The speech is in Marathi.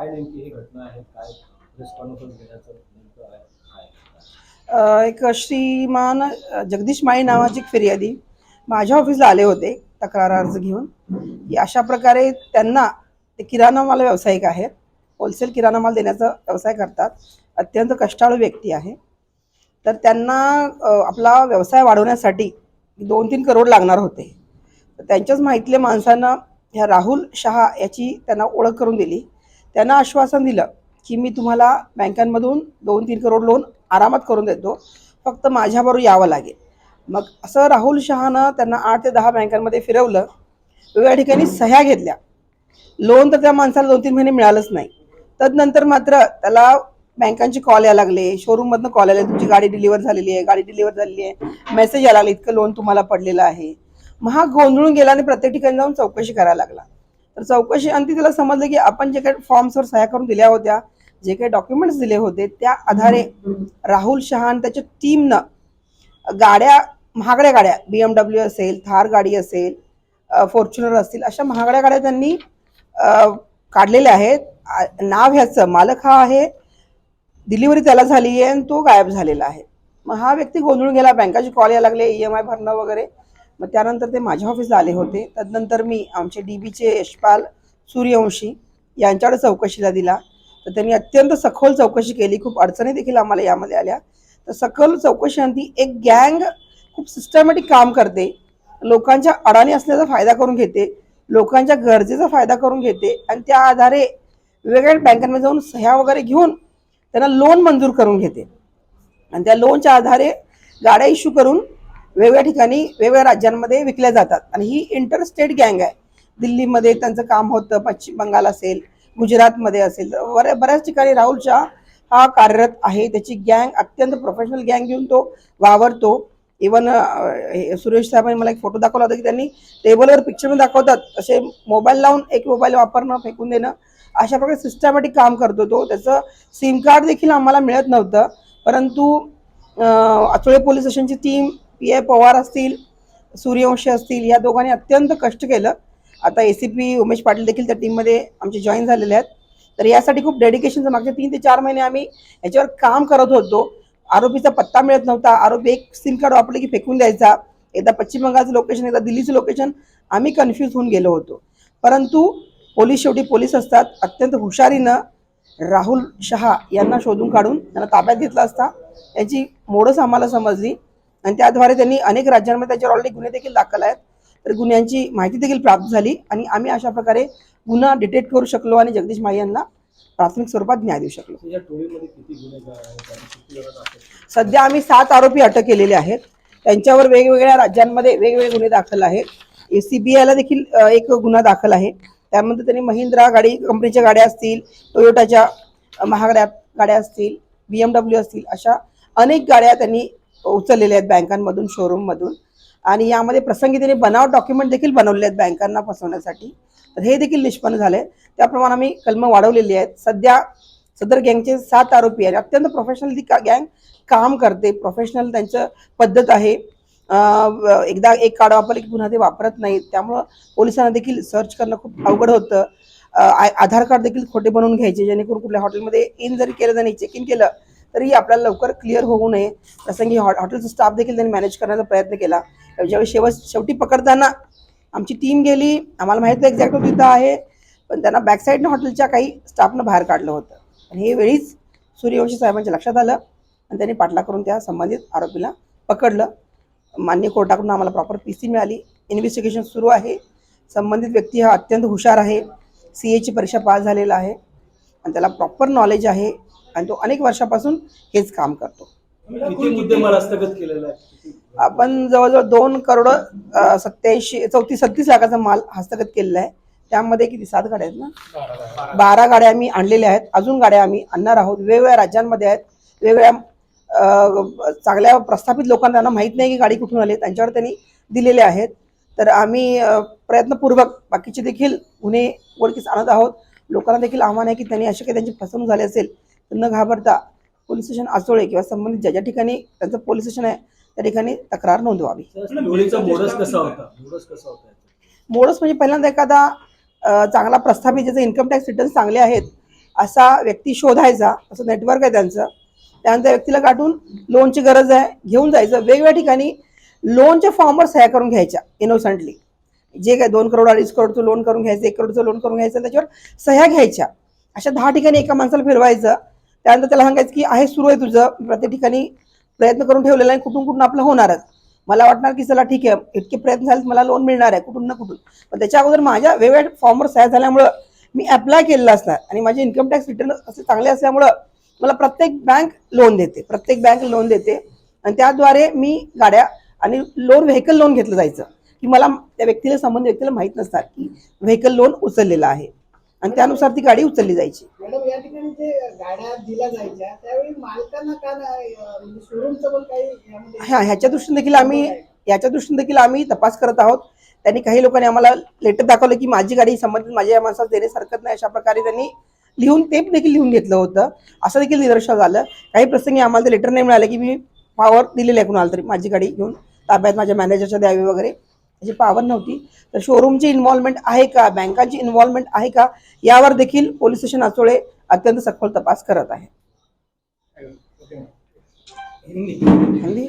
काय नेमकी ही घटना आहे? काय रिस्पॉन्स घेण्याचं नेमकं आहे? अ, एक श्रीमान जगदीश माई नावाची एक फिर्यादी माझ्या ऑफिसला आले होते तक्रार अर्ज घेऊन. की अशा प्रकारे त्यांना ते किराणा माल व्यावसायिक आहेत होलसेल किराणा माल देण्याचा व्यवसाय करतात. अत्यंत कष्टाळू व्यक्ती आहे. तर त्यांना अ, आपला व्यवसाय वाढवण्यासाठी दोन तीन करोड लागणार होते. तर त्यांच्याच माहितीतल्या माणसानं ह्या राहुल शहा याची त्यांना ओळख करून दिली. त्यांना आश्वासन दिलं की मी तुम्हाला बँकांमधून दोन तीन करोड लोन आरामात करून देतो. फक्त माझ्याबरोबर यावं लागेल. मग असं राहुल शहानं त्यांना आठ ते दहा बँकांमध्ये फिरवलं. वेगवेगळ्या ठिकाणी सह्या घेतल्या. लोन तर त्या माणसाला दोन तीन महिने मिळालंच नाही. तदनंतर मात्र त्याला बँकांचे कॉल यायला लागले. शोरूममधनं कॉल आले तुमची गाडी डिलिव्हर झालेली आहे. गाडी डिलिव्हर झालेली आहे. मेसेज यायला लागले. इतकं लोन तुम्हाला पडलेलं आहे. मग हा गोंधळून गेला आणि प्रत्येक ठिकाणी जाऊन चौकशी करायला लागला. तर चौकशी अंती त्याला समजलं की आपण जे काही फॉर्म्सवर सह्या करून दिल्या होत्या जे काही डॉक्युमेंट्स दिले होते त्या आधारे राहुल शहा आणि त्याच्या टीमनं गाड्या महागड्या गाड्या बी एम डब्ल्यू असेल थार गाडी असेल फॉर्च्युनर असतील अशा महागड्या गाड्या त्यांनी काढलेल्या आहेत. नाव ह्याचं मालक हा आहे डिलिव्हरी त्याला झाली आहे आणि तो गायब झालेला आहे. मग हा व्यक्ती गोंधळून गेला बँकाचे कॉल यायला लागले ई एम आय भरणं वगैरे. मग त्यानंतर ते माझ्या ऑफिसला आले होते. तदनंतर मी आमचे डी बीचे यशपाल सूर्यवंशी यांच्याकडे चौकशीला दिला. तर त्यांनी अत्यंत सखोल चौकशी केली. खूप अडचणी देखील आम्हाला यामध्ये आल्या. तर सखोल चौकशीअंती एक गँग खूप सिस्टमॅटिक काम करते. लोकांच्या अडाणी असल्याचा फायदा करून घेते. लोकांच्या गरजेचा फायदा करून घेते. आणि त्या आधारे वेगवेगळ्या बँकांमध्ये जाऊन सह्या वगैरे घेऊन त्यांना लोन मंजूर करून घेते. आणि त्या लोनच्या आधारे गाड्या इश्यू करून वेगवेगळ्या ठिकाणी वेगवेगळ्या राज्यांमध्ये विकल्या जातात. आणि ही इंटरस्टेट गँग आहे. दिल्लीमध्ये त्यांचं काम होतं पश्चिम बंगाल असेल गुजरातमध्ये असेल. तर बऱ्या बऱ्याच ठिकाणी राहुल शाह हा कार्यरत आहे. त्याची गँग अत्यंत प्रोफेशनल गँग घेऊन तो वावरतो. इवन सुरेश साहेबांनी मला एक फोटो दाखवला होता की त्यांनी टेबलवर पिक्चर दाखवतात. असे मोबाईल लावून एक मोबाईल वापरणं फेकून देणं अशा प्रकारे सिस्टमॅटिक काम करतो तो. त्याचं सिम कार्ड देखील आम्हाला मिळत नव्हतं. परंतु अचोळे आचोळे पोलीस स्टेशनची टीम पी आय पवार असतील सूर्यवंशी असतील या दोघांनी अत्यंत कष्ट केलं. आता A C P Umesh Patil देखील त्या टीममध्ये आमचे जॉईन झालेले आहेत. तर यासाठी खूप डेडिकेशनचं मागचे तीन ते चार महिने आम्ही याच्यावर काम करत होतो. आरोपीचा पत्ता मिळत नव्हता. आरोपी एक सिम कार्ड वापरले की फेकून द्यायचा. एकदा पश्चिम बंगालचं लोकेशन एकदा दिल्लीचं लोकेशन आम्ही कन्फ्यूज होऊन गेलो होतो. परंतु पोलीस शेवटी पोलीस असतात. अत्यंत हुशारीनं राहुल शहा यांना शोधून काढून त्यांना ताब्यात घेतला असता. याची मोडच आम्हाला समजली. आणि त्याद्वारे त्यांनी अनेक राज्यांमध्ये त्याच्यावर ऑलरेडी गुन्हे देखील दाखल आहेत. तर गुन्ह्यांची माहिती देखील प्राप्त झाली आणि आम्ही अशा प्रकारे गुन्हा डिटेक्ट करू शकलो आणि जगदीश माई यांना प्राथमिक स्वरूपात न्याय देऊ शकलो? सध्या आम्ही सात आरोपी अटक केलेले आहेत. त्यांच्यावर वेगवेगळ्या राज्यांमध्ये वेगवेगळे गुन्हे दाखल आहेत. सी बी आयला देखील एक गुन्हा दाखल आहे. त्यामध्ये त्यांनी महिंद्रा गाडी कंपनीच्या गाड्या असतील टोयोटाच्या महागड्या गाड्या असतील बी एम डब्ल्यू असतील अशा अनेक गाड्या त्यांनी उचललेले आहेत बँकांमधून शोरूममधून आणि यामध्ये प्रसंगी त्यांनी बनावट डॉक्युमेंट देखील बनवलेले आहेत बँकांना फसवण्यासाठी. तर हे देखील निष्पन्न झाले. त्याप्रमाणे आम्ही कलमं वाढवलेली आहेत. सध्या सदर गँगचे सात आरोपी आहेत. अत्यंत प्रोफेशनल ती का गँग काम करते. प्रोफेशनल त्यांचं पद्धत आहे. एकदा एक कार्ड वापरलं की पुन्हा ते वापरत नाहीत. त्यामुळं पोलिसांना देखील सर्च करणं खूप अवघड होतं. आधार कार्ड देखील खोटे बनवून घ्यायचे. जेणेकरून कुठल्या हॉटेलमध्ये इन जरी केलं जाणे चेक इन केलं तरी आपल्याला लवकर क्लिअर होऊ नये. प्रसंगी हॉ हॉटेलचा स्टाफ देखील त्यांनी मॅनेज करण्याचा प्रयत्न केला. ज्यावेळी शेवट शेवटी पकडताना आमची टीम गेली. आम्हाला माहीत नाही एक्झॅक्ट तिथं आहे पण त्यांना बॅकसाईडनं हॉटेलच्या काही स्टाफनं बाहेर काढलं होतं. आणि हे वेळीच सूर्यवंशी साहेबांच्या लक्षात आलं आणि त्यांनी पाठला करून त्या संबंधित आरोपीला पकडलं. मान्य कोर्टाकडून आम्हाला प्रॉपर पी सी मिळाली. इन्व्हेस्टिगेशन सुरू आहे. संबंधित व्यक्ती हा अत्यंत हुशार आहे. सी एची परीक्षा पास झालेला आहे. आणि त्याला प्रॉपर नॉलेज आहे. आणि तो अनेक वर्षापासून हेच काम करतो. आपण जवळजवळ दोन करोड सत्याऐंशी चौतीस सत्तीस लाखाचा माल हस्तगत केलेला आहे. त्यामध्ये किती? सात गाड्या आहेत ना? बारा गाड्या आम्ही आणलेल्या आहेत. अजून गाड्या आम्ही आणणार आहोत. वेगवेगळ्या राज्यांमध्ये आहेत. वेगवेगळ्या चांगल्या प्रस्थापित लोकांना त्यांना माहीत नाही की गाडी कुठून आली त्यांच्यावर त्यांनी दिलेले आहेत. तर आम्ही प्रयत्नपूर्वक बाकीचे देखील गुन्हे उघडकीस आणत आहोत. लोकांना देखील आव्हान आहे की त्यांनी अशी काही त्यांची फसवणूक झाली असेल न घाबरता पोलीस स्टेशन आचोळे किंवा संबंधित ज्या ज्या ठिकाणी त्यांचं पोलीस स्टेशन आहे त्या ठिकाणी तक्रार नोंदवावी. मोडस कसा होता? मोडस कसा होता याचा? मोडच म्हणजे पहिल्यांदा एखादा चांगला प्रस्थापित ज्याचे इन्कम टॅक्स रिटर्न चांगले आहेत असा व्यक्ती शोधायचा असं नेटवर्क आहे त्यांचं. त्यानंतर त्या व्यक्तीला गाठून लोनची गरज आहे घेऊन जायचं. वेगवेगळ्या ठिकाणी लोनच्या फॉर्मवर सह्या करून घ्यायच्या इनोसंटली जे काय दोन करोड अडीच करोडचं लोन करून घ्यायचं एक करोडचं लोन करून घ्यायचं त्याच्यावर सह्या घ्यायच्या. अशा दहा ठिकाणी एका माणसाला फिरवायचं त्यानंतर त्याला सांगायचं की आहे सुरू आहे तुझं. प्रत्येक ठिकाणी प्रयत्न करून ठेवलेला आहे कुठून कुठून आपलं होणारच. मला वाटणार की चला ठीक आहे इतके प्रयत्न झाले मला लोन मिळणार आहे कुठून ना कुठून. पण त्याच्या अगोदर माझ्या वेगवेगळ्या फॉर्मवर सह्या झाल्यामुळं मी अप्लाय केलेलं असणार. आणि माझे इन्कम टॅक्स रिटर्न असे चांगले असल्यामुळं मला प्रत्येक बँक लोन देते. प्रत्येक बँक लोन देते. आणि त्याद्वारे मी गाड्या आणि लोन व्हेकल लोन घेतलं जायचं. की मला त्या व्यक्तीला संबंध व्यक्तीला माहीत नसतात की व्हेकल लोन उचललेलं आहे. आणि त्यानुसार ती गाडी उचलली जायची. मॅडम या ठिकाणी जे गाड्या दिल्या जायच्या त्यावेळी मालकांना का म्हणजे शोरूमचं पण काही यामध्ये ह्या ह्याच्या दृष्टीने देखील आम्ही याच्या दृष्टीने देखील आम्ही तपास करत आहोत. त्यांनी काही लोकांनी आम्हाला लेटर दाखवलं की माझी गाडी संबंधित माझ्या या माणसाला देण्यास हरकत नाही अशा प्रकारे त्यांनी लिहून ते देखील लिहून घेतलं होतं. असं देखील निदर्शनास आलं. काही प्रसंगी आम्हाला ते लेटर नाही मिळालं की मी पावर दिलेलं आहे कुणाला तरी माझी गाडी घेऊन ताब्यात माझ्या मॅनेजरच्या द्यावी वगैरे. याची पावर नव्हती तर शोरूमची इन्व्हॉल्वमेंट आहे का? बँकांची इन्व्हॉल्वमेंट आहे का? यावर देखील पोलीस स्टेशन आचोळे अत्यंत सखोल तपास करत आहे. हिंदी